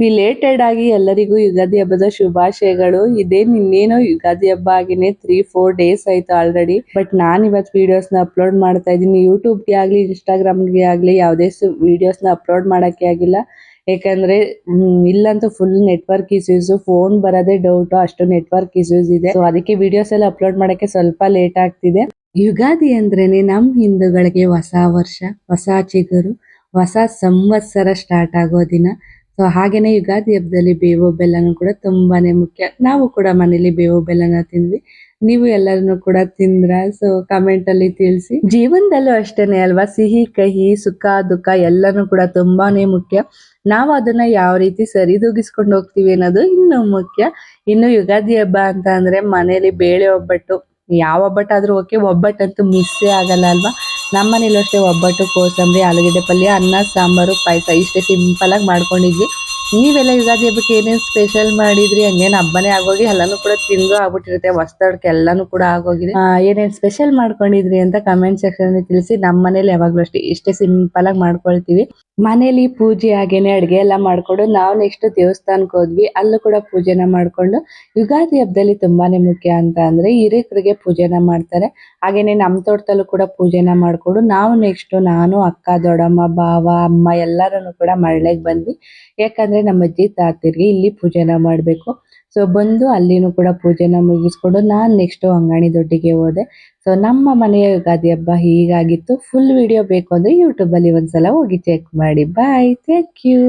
Belated ಆಗಿ ಎಲ್ಲರಿಗೂ ಯುಗಾದಿ ಹಬ್ಬದ ಶುಭಾಶಯಗಳು. ಇದೇ ನಿನ್ನೇನೋ ಯುಗಾದಿ ಹಬ್ಬ ಆಗಿನೇ ತ್ರೀ ಫೋರ್ ಡೇಸ್ ಆಯ್ತು ಆಲ್ರೆಡಿ ಬಟ್ ನಾನ್ ಇವತ್ ವಿಡಿಯೋಸ್ನ ಅಪ್ಲೋಡ್ ಮಾಡ್ತಾ ಇದ್ದೀನಿ. ಯೂಟ್ಯೂಬ್ಗೆ ಆಗ್ಲಿ ಇನ್ಸ್ಟಾಗ್ರಾಮ್ಗೆ ಆಗ್ಲಿ, ಯಾವುದೇ ವಿಡಿಯೋಸ್ನ ಅಪ್ಲೋಡ್ ಮಾಡಕ್ಕೆ ಆಗಿಲ್ಲ. ಯಾಕಂದ್ರೆ ಇಲ್ಲಂತೂ ಫುಲ್ ನೆಟ್ವರ್ಕ್ ಇಶ್ಯೂಸ್ ಫೋನ್ ಬರೋದೇ ಡೌಟ್ ಅಷ್ಟು ನೆಟ್ವರ್ಕ್ ಇಶ್ಯೂಸ್ ಇದೆ. ಸೊ ಅದಕ್ಕೆ ವಿಡಿಯೋಸ್ ಎಲ್ಲ ಅಪ್ಲೋಡ್ ಮಾಡಕ್ಕೆ ಸ್ವಲ್ಪ ಲೇಟ್ ಆಗ್ತಿದೆ. ಯುಗಾದಿ ಅಂದ್ರೇನೆ ನಮ್ ಹಿಂದೂಗಳಿಗೆ ಹೊಸ ವರ್ಷ, ಹೊಸ ಚಿಗುರು, ಹೊಸ ಸಂವತ್ಸರ ಸ್ಟಾರ್ಟ್ ಆಗೋ ದಿನ. ಸೊ ಹಾಗೇನೆ ಯುಗಾದಿ ಹಬ್ಬದಲ್ಲಿ ಬೇವು ಬೆಲ್ಲನೂ ಕೂಡ ತುಂಬಾನೇ ಮುಖ್ಯ. ನಾವು ಕೂಡ ಮನೇಲಿ ಬೇವು ಬೆಲ್ಲನ ತಿಂದ್ವಿ. ನೀವು ಎಲ್ಲರನ್ನು ಕೂಡ ತಿಂದ್ರ? ಸೊ ಕಮೆಂಟ್ ಅಲ್ಲಿ ತಿಳಿಸಿ. ಜೀವನದಲ್ಲೂ ಅಷ್ಟೇನೆ ಅಲ್ವಾ? ಸಿಹಿ, ಕಹಿ, ಸುಖ, ದುಃಖ ಎಲ್ಲಾನು ಕೂಡ ತುಂಬಾನೇ ಮುಖ್ಯ. ನಾವು ಅದನ್ನ ಯಾವ ರೀತಿ ಸರಿದೂಗಿಸ್ಕೊಂಡು ಹೋಗ್ತೀವಿ ಅನ್ನೋದು ಇನ್ನೂ ಮುಖ್ಯ. ಇನ್ನು ಯುಗಾದಿ ಹಬ್ಬ ಅಂತ ಅಂದ್ರೆ ಮನೇಲಿ ಬೇಳೆ ಒಬ್ಬಟ್ಟು. ಯಾವ ಒಬ್ಬಟ್ಟಾದ್ರೂ ಓಕೆ, ಒಬ್ಬಟ್ಟಂತೂ ಮಿಸ್ಸೇ ಆಗಲ್ಲ ಅಲ್ವಾ? ನಮ್ಮ ಮನೇಲೂ ಅಷ್ಟೇ ಒಬ್ಬಟ್ಟು, ಕೋಸಂಬರಿ, ಆಲೂಗಡ್ಡೆ ಪಲ್ಯ, ಅನ್ನ, ಸಾಂಬಾರು, ಪಾಯಸ, ಇಷ್ಟೇ ಸಿಂಪಲ್ ಆಗಿ ಮಾಡ್ಕೊಂಡಿದ್ವಿ. ನೀವೆಲ್ಲ ಯುಗಾದಿ ಹಬ್ಬಕ್ಕೆ ಏನೇನು ಸ್ಪೆಷಲ್ ಮಾಡಿದ್ರಿ? ಹಂಗೇನು ಹಬ್ಬನೇ ಆಗೋಗಿ ಎಲ್ಲನೂ ಕೂಡ ತಿಂದು ಆಗ್ಬಿಟ್ಟಿರುತ್ತೆ. ಹೊಸ್ತಡ್ಕೆ ಎಲ್ಲನೂ ಕೂಡ ಆಗೋಗಿದೆ. ಏನೇನು ಸ್ಪೆಷಲ್ ಮಾಡ್ಕೊಂಡಿದ್ರಿ ಅಂತ ಕಮೆಂಟ್ ಸೆಕ್ಷನ್ ತಿಳಿಸಿ. ನಮ್ಮ ಮನೇಲಿ ಯಾವಾಗ್ಲೂ ಅಷ್ಟೇ, ಇಷ್ಟೇ ಸಿಂಪಲ್ ಆಗಿ ಮಾಡ್ಕೊಳ್ತೀವಿ. ಮನೇಲಿ ಪೂಜೆ ಹಾಗೇನೆ ಅಡ್ಗೆ ಎಲ್ಲ ಮಾಡ್ಕೊಂಡು ನಾವು ನೆಕ್ಸ್ಟ್ ದೇವಸ್ಥಾನಕ್ಕೆ ಹೋದ್ವಿ. ಅಲ್ಲೂ ಕೂಡ ಪೂಜೆನ ಮಾಡ್ಕೊಂಡು ಯುಗಾದಿ ಹಬ್ಬದಲ್ಲಿ ತುಂಬಾನೇ ಮುಖ್ಯ ಅಂತ ಅಂದ್ರೆ ಹಿರೇಕ್ರಿಗೆ ಪೂಜೆನ ಮಾಡ್ತಾರೆ. ಹಾಗೇನೆ ನಮ್ಮ ತೋಟದಲ್ಲೂ ಕೂಡ ಪೂಜೆನ ಮಾಡ್ಕೊಂಡು ನಾವು ನೆಕ್ಸ್ಟ್ ನಾನು, ಅಕ್ಕ, ದೊಡ್ಡಮ್ಮ ಬಾವ ಅಮ್ಮ ಎಲ್ಲರನ್ನು ಕೂಡ ಮರಳೆಗೆ ಬಂದ್ವಿ. ಯಾಕಂದ್ರೆ ನಮ್ಮ ಅಜ್ಜಿ, ತಾತಿರ್ಗೆ ಇಲ್ಲಿ ಪೂಜೆನ ಮಾಡ್ಬೇಕು. ಸೊ ಬಂದು ಅಲ್ಲಿನೂ ಕೂಡ ಪೂಜೆನ ಮುಗಿಸ್ಕೊಂಡು ನಾನು ನೆಕ್ಸ್ಟ್ ಅಂಗಾಣಿ ದೊಡ್ಡಿಗೆ ಹೋದೆ. ಸೊ ನಮ್ಮ ಮನೆಯ ಯುಗಾದಿ ಹಬ್ಬ ಹೀಗಾಗಿತ್ತು. ಫುಲ್ ವಿಡಿಯೋ ಬೇಕು ಅಂದ್ರೆ ಯೂಟ್ಯೂಬಲ್ಲಿ ಒಂದ್ಸಲ ಹೋಗಿ ಚೆಕ್ ಮಾಡಿ. Bye thank you